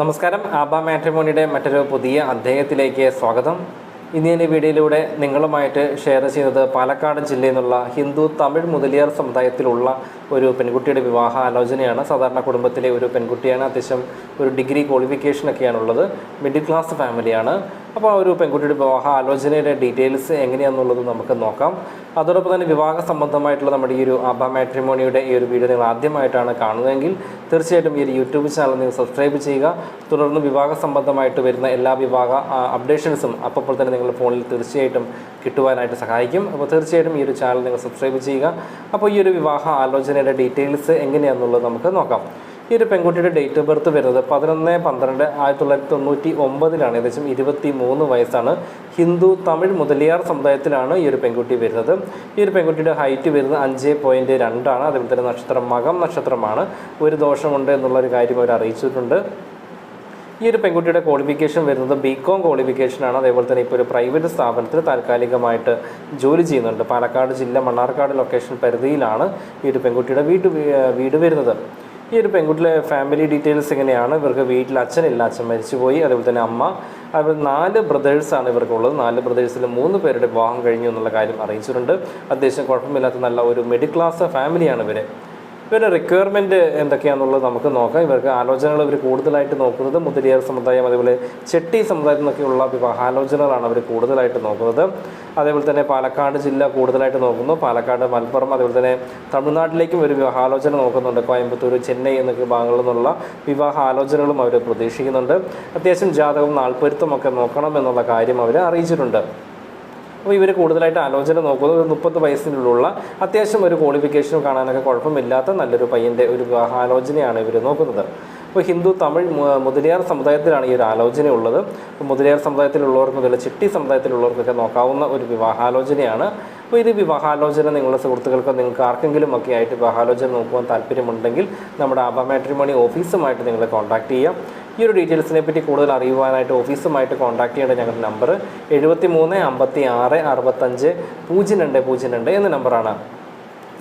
നമസ്കാരം. ആബ മാട്രിമോണിയുടെ മറ്റൊരു പുതിയ അധ്യായത്തിലേക്ക് സ്വാഗതം. ഇന്ന് ഈ വീഡിയോയിലൂടെ നിങ്ങളുമായിട്ട് ഷെയർ ചെയ്യുന്നത് പാലക്കാട് ജില്ലയിൽ നിന്നുള്ള ഹിന്ദു തമിഴ് മുതലിയാർ സമുദായത്തിലുള്ള ഒരു പെൺകുട്ടിയുടെ വിവാഹ ആലോചനയാണ്. സാധാരണ കുടുംബത്തിലെ ഒരു പെൺകുട്ടിയാണ്. അത്യാവശ്യം ഒരു ഡിഗ്രി ക്വാളിഫിക്കേഷനൊക്കെയാണുള്ളത് മിഡിൽ ക്ലാസ് ഫാമിലിയാണ് അപ്പോൾ ആ ഒരു പെൺകുട്ടിയുടെ വിവാഹ ആലോചനയുടെ ഡീറ്റെയിൽസ് എങ്ങനെയാണെന്നുള്ളത് നമുക്ക് നോക്കാം. അതോടൊപ്പം തന്നെ വിവാഹ സംബന്ധമായിട്ടുള്ള നമ്മുടെ ഈ ഒരു ആബ മാട്രിമോണിയുടെ ഈ ഒരു വീഡിയോ നിങ്ങൾ ആദ്യമായിട്ടാണ് കാണുന്നതെങ്കിൽ തീർച്ചയായിട്ടും ഈ ഒരു യൂട്യൂബ് ചാനൽ നിങ്ങൾ സബ്സ്ക്രൈബ് ചെയ്യുക. തുടർന്ന് വിവാഹ സംബന്ധമായിട്ട് വരുന്ന എല്ലാ വിവാഹ അപ്ഡേഷൻസും അപ്പോൾ തന്നെ നിങ്ങളുടെ ഫോണിൽ തീർച്ചയായിട്ടും കിട്ടുവാനായിട്ട് സഹായിക്കും. അപ്പോൾ തീർച്ചയായിട്ടും ഈ ഒരു ചാനൽ നിങ്ങൾ സബ്സ്ക്രൈബ് ചെയ്യുക. അപ്പോൾ ഈ ഒരു വിവാഹ ആലോചനയുടെ ഡീറ്റെയിൽസ് എങ്ങനെയാണെന്നുള്ളത് നമുക്ക് നോക്കാം. ഈ ഒരു പെൺകുട്ടിയുടെ ഡേറ്റ് ഓഫ് ബർത്ത് വരുന്നത് പതിനൊന്ന് പന്ത്രണ്ട് ആയിരത്തി തൊള്ളായിരത്തി തൊണ്ണൂറ്റി ഒമ്പതിലാണ് ഏകദേശം ഇരുപത്തി മൂന്ന് വയസ്സാണ്. ഹിന്ദു തമിഴ് മുതലിയാർ സമുദായത്തിലാണ് ഈ ഒരു പെൺകുട്ടി വരുന്നത്. ഈ ഒരു പെൺകുട്ടിയുടെ ഹൈറ്റ് വരുന്നത് അഞ്ച് പോയിന്റ് രണ്ടാണ് അതേപോലെ തന്നെ നക്ഷത്രം മകം നക്ഷത്രമാണ്. ഒരു ദോഷമുണ്ട് എന്നുള്ള ഒരു കാര്യം അവർ അറിയിച്ചിട്ടുണ്ട്. ഈ ഒരു പെൺകുട്ടിയുടെ ക്വാളിഫിക്കേഷൻ വരുന്നത് ബി കോം ക്വാളിഫിക്കേഷനാണ് അതേപോലെ തന്നെ ഇപ്പോൾ ഒരു പ്രൈവറ്റ് സ്ഥാപനത്തിൽ താൽക്കാലികമായിട്ട് ജോലി ചെയ്യുന്നുണ്ട്. പാലക്കാട് ജില്ല മണ്ണാർക്കാട് ലൊക്കേഷൻ പരിധിയിലാണ് ഈ ഒരു പെൺകുട്ടിയുടെ വീട് വീട് വരുന്നത്. ഈ ഒരു പെൺകുട്ടിയിലെ ഫാമിലി ഡീറ്റെയിൽസ് എങ്ങനെയാണ് ഇവർക്ക് വീട്ടിൽ അച്ഛനില്ല. അച്ഛൻ മരിച്ചുപോയി. അതുപോലെ തന്നെ അമ്മ. അതുപോലെ നാല് ബ്രദേഴ്സാണ് ഇവർക്കുള്ളത്. നാല് ബ്രദേഴ്സിൽ മൂന്ന് പേരുടെ വിവാഹം കഴിഞ്ഞു എന്നുള്ള കാര്യം അറിയിച്ചിട്ടുണ്ട്. അത്യാവശ്യം കുഴപ്പമില്ലാത്ത നല്ല ഒരു മിഡിൽ ക്ലാസ് ഫാമിലിയാണ് ഇവർ ഇവരുടെ റിക്വയർമെന്റ് എന്തൊക്കെയാണെന്നുള്ളത് നമുക്ക് നോക്കാം. ഇവർക്ക് ആലോചനകൾ ഇവർ കൂടുതലായിട്ട് നോക്കുന്നത് മുതിരിയാർ സമുദായം അതേപോലെ ചെട്ടി സമുദായത്തിൽ നിന്നൊക്കെയുള്ള വിവാഹാലോചനകളാണ് അവർ കൂടുതലായിട്ട് നോക്കുന്നത്. അതേപോലെ തന്നെ പാലക്കാട് ജില്ല കൂടുതലായിട്ട് നോക്കുന്നു. പാലക്കാട് മലപ്പുറം അതേപോലെ തന്നെ തമിഴ്നാട്ടിലേക്കും ഒരു വിവാഹാലോചന നോക്കുന്നുണ്ട്. കോയമ്പത്തൂർ ചെന്നൈ എന്നൊക്കെ ഭാഗങ്ങളിൽ നിന്നുള്ള വിവാഹാലോചനകളും അവർ പ്രതീക്ഷിക്കുന്നുണ്ട്. അത്യാവശ്യം ജാതകവും നാൽപ്പരുത്തും ഒക്കെ നോക്കണം എന്നുള്ള കാര്യം അവർ അറിയിച്ചിട്ടുണ്ട്. അപ്പോൾ ഇവർ കൂടുതലായിട്ട് ആലോചന നോക്കുന്നത് ഒരു മുപ്പത് വയസ്സിനുള്ള അത്യാവശ്യം ഒരു ക്വാളിഫിക്കേഷനും കാണാനൊക്കെ കുഴപ്പമില്ലാത്ത നല്ലൊരു പയ്യന്റെ ഒരു വിവാഹാലോചനയാണ് ഇവർ നോക്കുന്നത്. ഇപ്പോൾ ഹിന്ദു തമിഴ് മുതലിയാർ സമുദായത്തിലാണ് ഈ ഒരു ആലോചന ഉള്ളത് മുതലിയാർ സമുദായത്തിലുള്ളവർക്ക് മുതൽ ചിട്ടി സമുദായത്തിലുള്ളവർക്കൊക്കെ നോക്കാവുന്ന ഒരു വിവാഹാലോചനയാണ്. അപ്പോൾ ഇത് വിവാഹാലോചന നിങ്ങളുടെ സുഹൃത്തുക്കൾക്കോ നിങ്ങൾക്ക് ആർക്കെങ്കിലും ഒക്കെ ആയിട്ട് വിവാഹാലോചന നോക്കുവാൻ താല്പര്യമുണ്ടെങ്കിൽ നമ്മുടെ ആബ മാട്രിമോണി ഓഫീസുമായിട്ട് നിങ്ങൾ കോൺടാക്ട് ചെയ്യാം. ഈ ഒരു ഡീറ്റെയിൽസിനെ പറ്റി കൂടുതൽ അറിയുവാനായിട്ട് ഓഫീസുമായിട്ട് കോൺടാക്ട് ചെയ്യേണ്ട ഞങ്ങളുടെ നമ്പർ എഴുപത്തി മൂന്ന് അമ്പത്തി ആറ് അറുപത്തഞ്ച് പൂജ്യം രണ്ട് പൂജ്യം രണ്ട് എന്ന നമ്പറാണ്.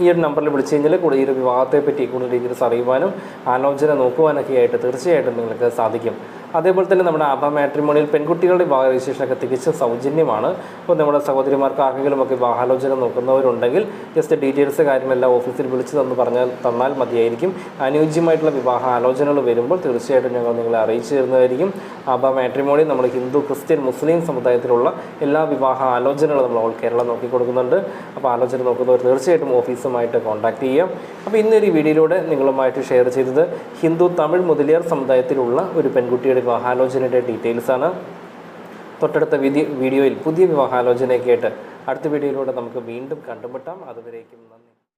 ഈ ഒരു നമ്പറിൽ വിളിച്ചു കഴിഞ്ഞാൽ കൂടുതൽ ഈ ഒരു വിവാഹത്തെപ്പറ്റി കൂടുതൽ ഡീറ്റെയിൽസ് അറിയുവാനും ആലോചന നോക്കുവാനൊക്കെ ആയിട്ട് തീർച്ചയായിട്ടും നിങ്ങൾക്ക് സാധിക്കും. അതേപോലെ തന്നെ നമ്മുടെ ആഭ മാട്രിമോണിയിൽ പെൺകുട്ടികളുടെ വിവാഹ രജിസ്ട്രേഷനൊക്കെ തികച്ചും സൗജന്യമാണ്. അപ്പോൾ നമ്മുടെ സഹോദരിമാർക്ക് ആർക്കെങ്കിലും ഒക്കെ വിവാഹാലോചന നോക്കുന്നവരുണ്ടെങ്കിൽ ജസ്റ്റ് ഡീറ്റെയിൽസ് കാര്യമെല്ലാം ഓഫീസിൽ വിളിച്ച് തന്ന് പറഞ്ഞാൽ തന്നാൽ മതിയായിരിക്കും. അനുയോജ്യമായിട്ടുള്ള വിവാഹ ആലോചനകൾ വരുമ്പോൾ തീർച്ചയായിട്ടും ഞങ്ങൾ നിങ്ങളെ അറിയിച്ചു തരുന്നതായിരിക്കും. ആഭ മാട്രിമോണി നമ്മൾ ഹിന്ദു ക്രിസ്ത്യൻ മുസ്ലിം സമുദായത്തിലുള്ള എല്ലാ വിവാഹ ആലോചനകളും നമ്മൾ ഓൾ കേരളം നോക്കി കൊടുക്കുന്നുണ്ട്. അപ്പോൾ ആലോചന നോക്കുന്നവർ തീർച്ചയായിട്ടും ഓഫീസുമായിട്ട് കോൺടാക്ട് ചെയ്യാം. അപ്പോൾ ഇന്നൊരു വീഡിയോയിലൂടെ നിങ്ങളുമായിട്ട് ഷെയർ ചെയ്തത് ഹിന്ദു തമിഴ് മുതലിയാർ സമുദായത്തിലുള്ള ഒരു പെൺകുട്ടിയുടെ വിവാഹാലോചനയുടെ ഡീറ്റെയിൽസ് ആണ്. തൊട്ടടുത്ത വീഡിയോയിൽ പുതിയ വിവാഹാലോചനയൊക്കെ ആയിട്ട് അടുത്ത വീഡിയോയിലൂടെ നമുക്ക് വീണ്ടും കണ്ടുമുട്ടാം. അതുവരേക്കും നന്ദി.